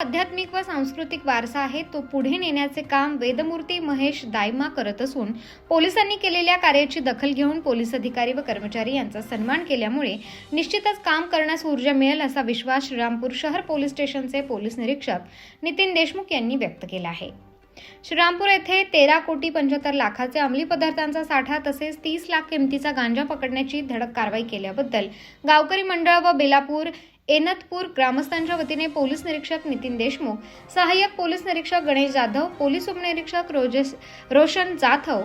आध्यात्मिक व सांस्कृतिक वारसा आहे तो पुढे नेण्याचे काम वेदमूर्ती महेश दायमा करत असून पोलिसांनी केलेल्या कार्याची दखल घेऊन पोलीस अधिकारी व कर्मचारी यांचा सन्मान केल्यामुळे निश्चितच काम करण्यास ऊर्जा मिळेल असा विश्वास श्रीरामपूर शहर पोलीस स्टेशनचे पोलीस निरीक्षक नितीन देशमुख यांनी व्यक्त केला आहे. श्रीरामपूर येथे तेरा कोटी पंच्याहत्तर लाखाचे अंमली पदार्थांचा साठा तसेच तीस लाख किमतीचा गांजा पकडण्याची धडक कारवाई केल्याबद्दल गावकरी मंडळ व बेलापूर एनतपूर ग्रामस्थांच्या वतीने पोलीस निरीक्षक नितीन देशमुख सहाय्यक पोलीस निरीक्षक गणेश जाधव पोलीस उपनिरीक्षक रोजेस रोशन जाधव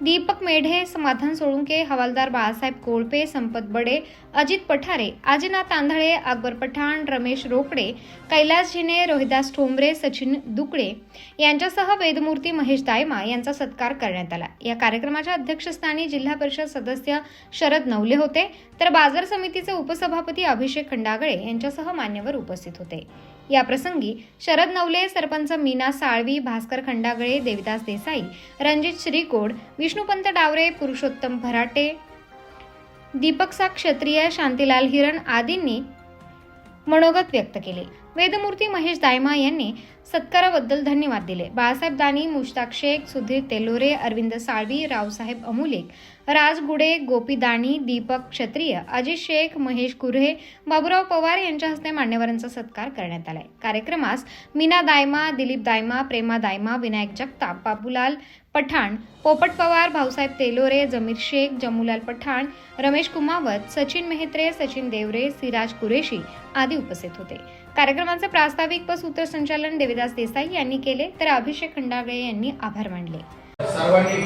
दीपक मेढे समाधान सोळुंके हवालदार बाळासाहेब कोळपे संपत बडे अजित पठारे आजिना तांधळे अकबर पठाण रमेश रोकडे कैलास झिने रोहिदास ठोंबरे सचिन दुकडे यांच्यासह वेदमूर्ती महेश दायमा यांचा सत्कार करण्यात आला. या कार्यक्रमाच्या अध्यक्षस्थानी जिल्हा परिषद सदस्य शरद नवले होते. तर बाजार समितीचे उपसभापती अभिषेक खंडागळे यांच्यासह मान्यवर उपस्थित होते. या प्रसंगी शरद नवले सरपंच मीना साळवी भास्कर खंडागळे देविदास देसाई रणजित श्रीकोड विष्णुपंत डावरे पुरुषोत्तम भराटे दीपकसा क्षत्रिय शांतीलाल हिरण आदींनी मनोगत व्यक्त केले. वेदमूर्ती महेश दायमा यांनी सत्काराबद्दल धन्यवाद दिले. बाळासाहेब दानी मुश्ताक शेख सुधीर तेलोरे अरविंद साळवी रावसाहेब अमुलेक राजगुडे गोपीदानी गोपी दाणी दीपक क्षत्रिय अजित शेख महेश कुर्हे बाबुराव पवार यांच्या हस्ते मान्यवरांचा सत्कार करण्यात आलाय. कार्यक्रमास मीना दायमा दिलीप दायमा प्रेमा दायमा विनायक जगताप बाबूलाल पठाण पोपट पवार भाऊसाहेब तेलोरे जमीर शेख जमुलाल पठाण रमेश कुमावत सचिन मेहत्रे सचिन देवरे सिराज कुरेशी आदी उपस्थित होते. कार्यक्रमाचे प्रास्ताविक व सूत्रसंचालन देविदास देसाई यांनी केले तर अभिषेक खंडागळे यांनी आभार मानले. सर्वांनी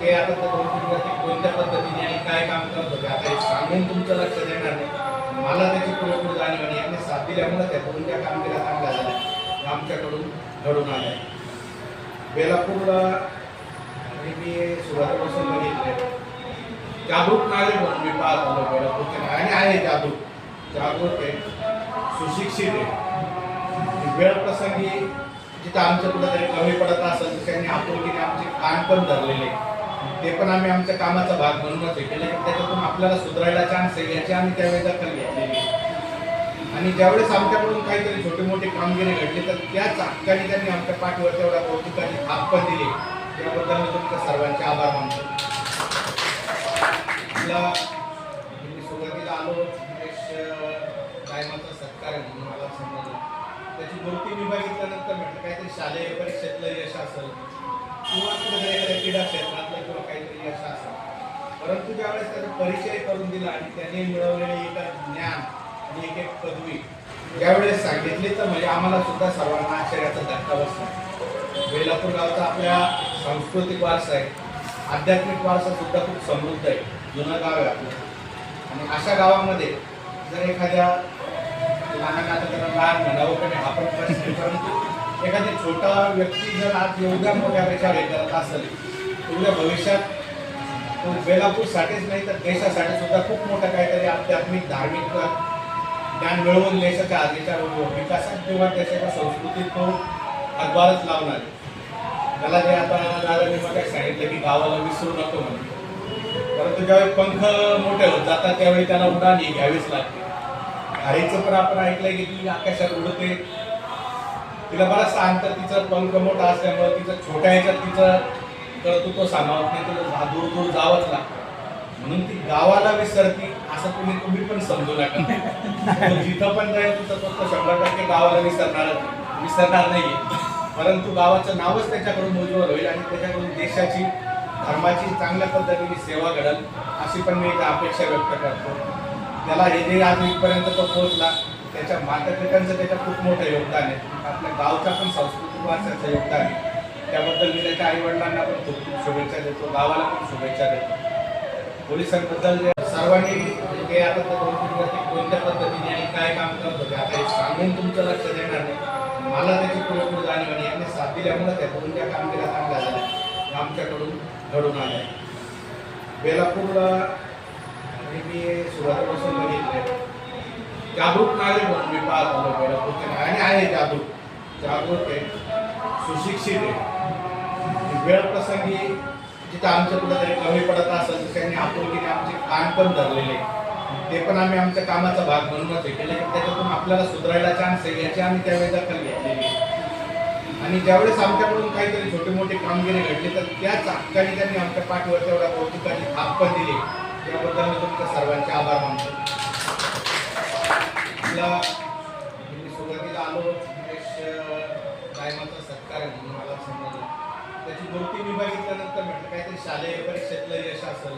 हे आता तर दोन तीन वर्षी कोणत्या पद्धतीने आणि काय काम करत होते आता हे सांगून तुमचं लक्ष देणार नाही. मला त्याची पुरेपूर जाणीव आणि यांनी साथ दिल्यामुळे त्या कोणत्या कामगिऱ्या चांगल्या झाल्या. आमच्याकडून घडून आल्या. बेलापूरला आणि मी सुरुवातीपासून बघितले जागरूक नागरिक म्हणून मी पाहत आलो बेलापूरचे. आणि आहे जागरूक. जागरूक आहे. सुशिक्षित आहे. वेळ प्रसंगी जिथं आमचं कुठंतरी कमी पडत असेल तर त्यांनी आपुलकीने आमचे काम पण धरलेले. ते पण आम्ही आमच्या कामाचा भाग म्हणूनच हे केलं. की त्याच्यातून आपल्याला सुधारायला चान्स आहे याची आम्ही त्यावेळी दखल घेतलेली आणि ज्यावेळेस आमच्याकडून काहीतरी छोटी मोठी कामगिरी घडली तर त्या हक्काने त्यांनी आमच्या पाठीवर तेवढा कौतुकाची थाप पण दिली. त्याबद्दल मी तुमच्या सर्वांचे आभार मानतो. काहीतरी शालेय परीक्षेतलं यश असेल किंवा कुठेतरी एखाद्या क्रीडा क्षेत्रातलं किंवा काहीतरी यश असेल. परंतु ज्यावेळेस त्याचा परिचय करून दिला आणि त्याने मिळवलेले एक ज्ञान आणि एक एक पदवी ज्यावेळेस सांगितली तर म्हणजे आम्हाला सुद्धा सर्वांना आश्चर्याचा धक्का बसला. बेलापूर गावचा आपल्या सांस्कृतिक वारसा आहे. आध्यात्मिक वारसा सुद्धा खूप समृद्ध आहे. जुनं गाव आहे आपलं. आणि अशा गावामध्ये जर एखाद्या लहान आता त्याला लहान म्हणावं पण आपण प्रश्न परंतु एखादी छोटा व्यक्ती जर आज एवढ्या मोठ्या पेक्षा करत असेल उद्या भविष्यात तो बेलापूरसाठीच नाही तर देशासाठी सुद्धा खूप मोठं काहीतरी आध्यात्मिक धार्मिक ज्ञान मिळवून देशाच्या आधीच्या विकासात किंवा देशाच्या संस्कृतीत तो हातभारच लावणार त्याला जे आता दादांनी मग सांगितलं की गावाला विसरू नको म्हणून. परंतु ज्यावेळी पंख मोठे होत जातात त्यावेळी त्याला उडान ही घ्यावीच लागते. घाईचं पण आपण ऐकलंय की ती आकाशात उडते तिला बराचसा अंतर तिचं पंख मोठा असल्यामुळे तिचं छोट्या ह्याच्यात तिचं कर्तृत्व सांभाळत नाही तिला दूर दूर जावंच लागतं. म्हणून ती गावाला विसरती असं तुम्ही तुम्ही पण समजू नका. जिथं पण जाईल तिथं फक्त शंभर टक्के गावाला विसरणार विसरणार नाहीये. परंतु गावाचं नावच त्याच्याकडून उज्ज्वल होईल आणि त्याच्याकडून देशाची धर्माची चांगल्या पद्धतीने सेवा घडल अशी पण मी एक अपेक्षा व्यक्त करतो. त्याला हे जे आज इथपर्यंत तो पोहोचला त्याच्या मातापित्यांचं त्याच्या खूप मोठं योगदान आहे. आपल्या गावचा पण सांस्कृतिक वारसाचं योगदान आहे. त्याबद्दल मी त्याच्या आईवडिलांना पण खूप खूप शुभेच्छा देतो. गावाला पण शुभेच्छा देतो. पोलिसांबद्दल सर्वांनी हे आता कोणत्या पद्धतीने आणि काय काम करत होते आता हे सांगून तुमचं लक्ष देणार नाही. मला त्याची पुरेपूर जाणीव आणि यांनी साथ दिल्यामुळे त्या कोणत्या कामगिऱ्या चांगल्या झाल्या आमच्याकडून घडून आल्या. बेलापूरला आणि मी सुरुवातीपासून जागरूक नागरिक म्हणून मी पाहत पहिला पुस्तक आणि आहे जागरूक. जागरूक आहे. सुशिक्षित आहे. वेळ प्रसंगी जिथं आमचं कुठेतरी कमी पडत असेल तर त्यांनी आपुलकीने आमचे काम पण धरलेले ते पण आम्ही आमच्या कामाचा भाग म्हणूनच हे केलं की त्याच्यातून आपल्याला सुधारायला चान्स आहे याची आम्ही त्यावेळेस दखल घेतलेली आणि ज्यावेळेस आमच्याकडून काहीतरी छोटे मोठे कामगिरी घडली तर त्याच हक्काने त्यांनी आमच्या पाठीवर तेवढ्या कौतुकाची थाप पण दिली. त्याबद्दल मी तुमच्या सर्वांचे आभार मानतो. आपला मी सुरुवातीला आलो महेश टायमाचा सत्कार आहे म्हणून मला समजलं. त्याची मूर्ती मी बघितल्यानंतर म्हटलं काहीतरी शालेय परीक्षेतलं यश असेल.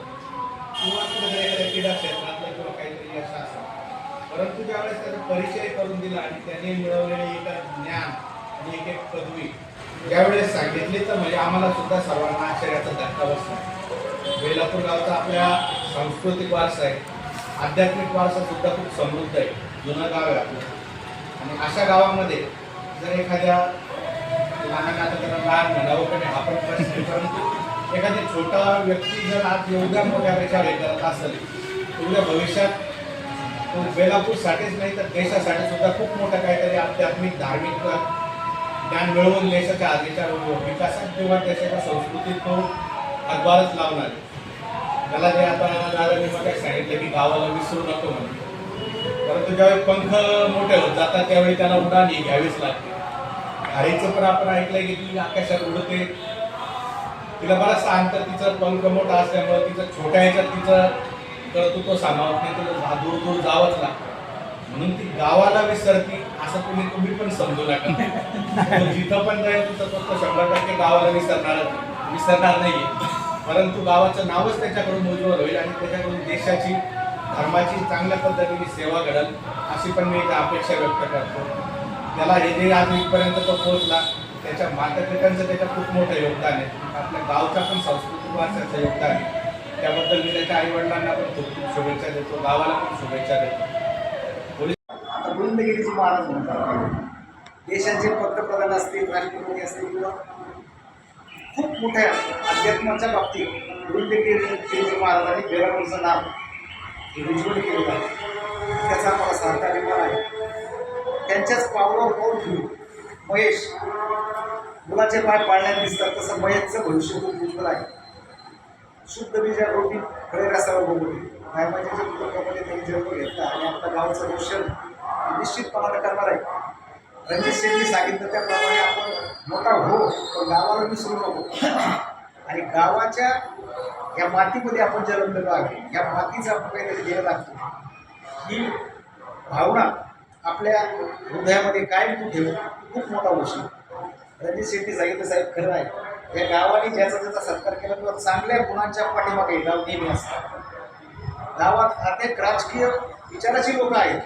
किंवा कुठेतरी एखाद्या क्रीडा क्षेत्रातलं किंवा काहीतरी यश असेल. परंतु ज्यावेळेस त्याचा परिचय करून दिला आणि त्याने मिळवलेले एक ज्ञान आणि एक एक पदवी ज्यावेळेस सांगितली तर म्हणजे आम्हाला सुद्धा सर्वांना आश्चर्याचा धक्का बसला. बेलापूर गावचा आपल्या सांस्कृतिक वारसा आहे. आध्यात्मिक वारसा सुद्धा खूप समृद्ध आहे. जुनं गाव आहे आपलं. आणि अशा गावामध्ये जर एखाद्या लहान आता त्याला लहान म्हणावं पण हा पण प्रश्न परंतु एखादी छोटा व्यक्ती जर आज योगदान वगैरे पेक्षा करत असेल तर भविष्यात तो बेलापूरसाठीच नाही तर देशासाठी सुद्धा खूप मोठं काहीतरी आध्यात्मिक धार्मिक ज्ञान मिळवून देशाच्या आधीच्या विकासात किंवा देशाच्या संस्कृतीत तो हातभारच लावणार मला त्याला जे आता दादांनी मग सांगितलं की गावाला विसरू नको म्हणून. परंतु ज्यावेळी पंख मोठे होत जातात त्यावेळी त्याला उडान घ्यावीच लागते. घारीचं पण आपण ऐकलंय की ती आकाशात उडते. तिला बराचसा अंतर तिचं पंख मोठा असल्यामुळे तिचं छोट्या ह्याच्यात तिचं कर्तृत्व सामावत नाही तिला दूर दूर जावंच लागतं. म्हणून ती गावाला विसरती असं तुम्ही तुम्ही पण समजू नका. जिथं पण जाईल तिथं फक्त शंभर टक्के गावाला विसरणार विसरणार नाही परंतु गावाचं नावच त्याच्याकडून उज्ज्वल होईल आणि त्याच्याकडून देशाची धर्माची चांगल्या पद्धतीने सेवा घडल अशी पण मी एक अपेक्षा व्यक्त करतो. त्याला हे जे आज इथपर्यंत तो पोहोचला त्याच्या माता त्याच्या खूप मोठं योगदान आहे. आपल्या गावचा पण सांस्कृतिक वारशाचं योगदान आहे. त्याबद्दल मी त्याच्या आईवडिलांना पण खूप खूप शुभेच्छा देतो गावाला पण शुभेच्छा देतो. आता गोविंदगिरीचे महाराज म्हणतात. देशाचे पंतप्रधान असतील राष्ट्रपती असतील किंवा खूप मोठ्या अध्यात्माच्या बाबतीत गोविंदगिरीचे महाराजांनी बेलापूरचं नाव हे केलं केलेलं आहे त्याचा मला सारखा अभिमान आहे. त्यांच्याच पावलावर पाऊल ठेवून महेश मुलाचे पाय पाळण्यात दिसतात तसं महेशचं भविष्य खूप उज्ज्वल आहे. शुद्ध बीजा रोटी खरे रसावर बघून मायमाच्या म्हणजे कुटुंबामध्ये त्यांनी जन्म घेतला आणि आपल्या गावचं रोशन निश्चितपणाने करणार आहे. रणजित शेट्टी सांगितलं त्याप्रमाणे आपण मोठा हो पण गावाला विसरू नको. आणि गावाच्या या मातीमध्ये आपण जन्मलेलो आहे या मातीचा आपण काहीतरी देणं लागतो. ही भावना आपल्या हृदयामध्ये कायम तू ठेव खूप मोठा होशील रणजित शेट्टी सांगितलं साहेब खरं आहे. या गावाने ज्याचा ज्याचा सत्कार केला किंवा चांगल्या गुणांच्या पाठीमागे गाव नेहमी असतात गावात अनेक राजकीय विचाराची लोक आहेत.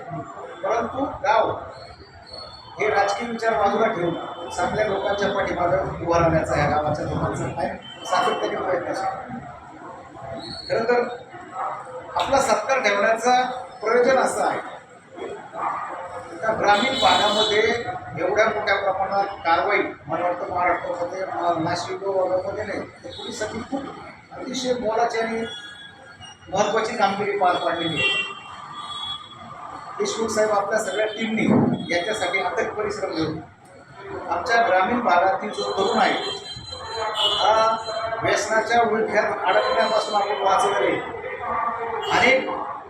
परंतु गाव हे राजकीय विचार बाजूला ठेवून चांगल्या लोकांच्या पाठीमागं उभा राहण्याचा या गावाच्या लोकांचा काय सातत्याने प्रयत्न असतो खरं तर आपला सत्कार ठेवण्याचा प्रयोजन असं आहे. त्या ग्रामीण भागामध्ये एवढ्या मोठ्या प्रमाणात कारवाई मला वाटतं महाराष्ट्रामध्ये नाशिक वगैरेमध्ये नाही तर पोलिसांनी खूप अतिशय मोलाची आणि महत्त्वाची कामगिरी पार पाडलेली आहे. देशमुख साहेब आपल्या सगळ्या टीमनी याच्यासाठी अथक परिश्रम घेऊन आमच्या ग्रामीण भागातील जो तरुण आहे हा व्यसनाच्या विळख्यात अडकण्यापासून आपण वाचवले आणि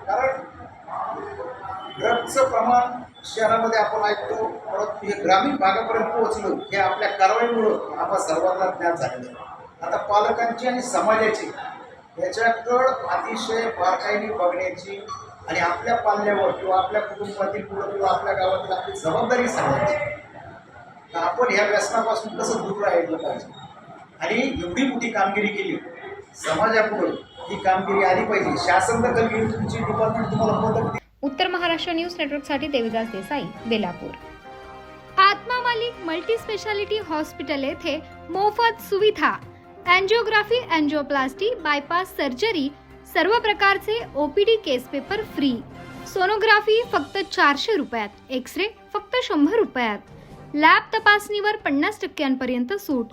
कारण ड्रग्जचं प्रमाण शहरामध्ये आपण ऐकतो परंतु हे ग्रामीण भागापर्यंत पोहोचलो हे आपल्या कारवाईमुळं आपण सर्वांना ज्ञान झालेलं आता पालकांची आणि समाजाची याच्याकडं अतिशय बारकाईने बघण्याची आणि आपल्या पाल्यावर किंवा आपल्या कुटुंबातील मुलं किंवा आपल्या गावातील आपली जबाबदारी सांगायची तर आपण ह्या व्यसनापासून कसं दूर राहिलं पाहिजे? आणि एवढी मोठी कामगिरी केली. समाजापुढं ही कामगिरी आली पाहिजे. शासन दखल घेऊन तुमची डिपार्टमेंट तुम्हाला मदत उत्तर महाराष्ट्र न्यूज नेटवर्कसाठी Devidas Desai Belapur. Atma Malik multi speciality hospital येथे मोफत सुविधा अँजिओग्राफी अँजिओप्लास्टी बायपास सर्जरी सर्व प्रकारचे OPD case paper free sonography फक्त चारशे रुपयात एक्स रे फक्त शंभर रुपयात. लॅब तपासणीवर पन्नास टक्क्यांपर्यंत सूट.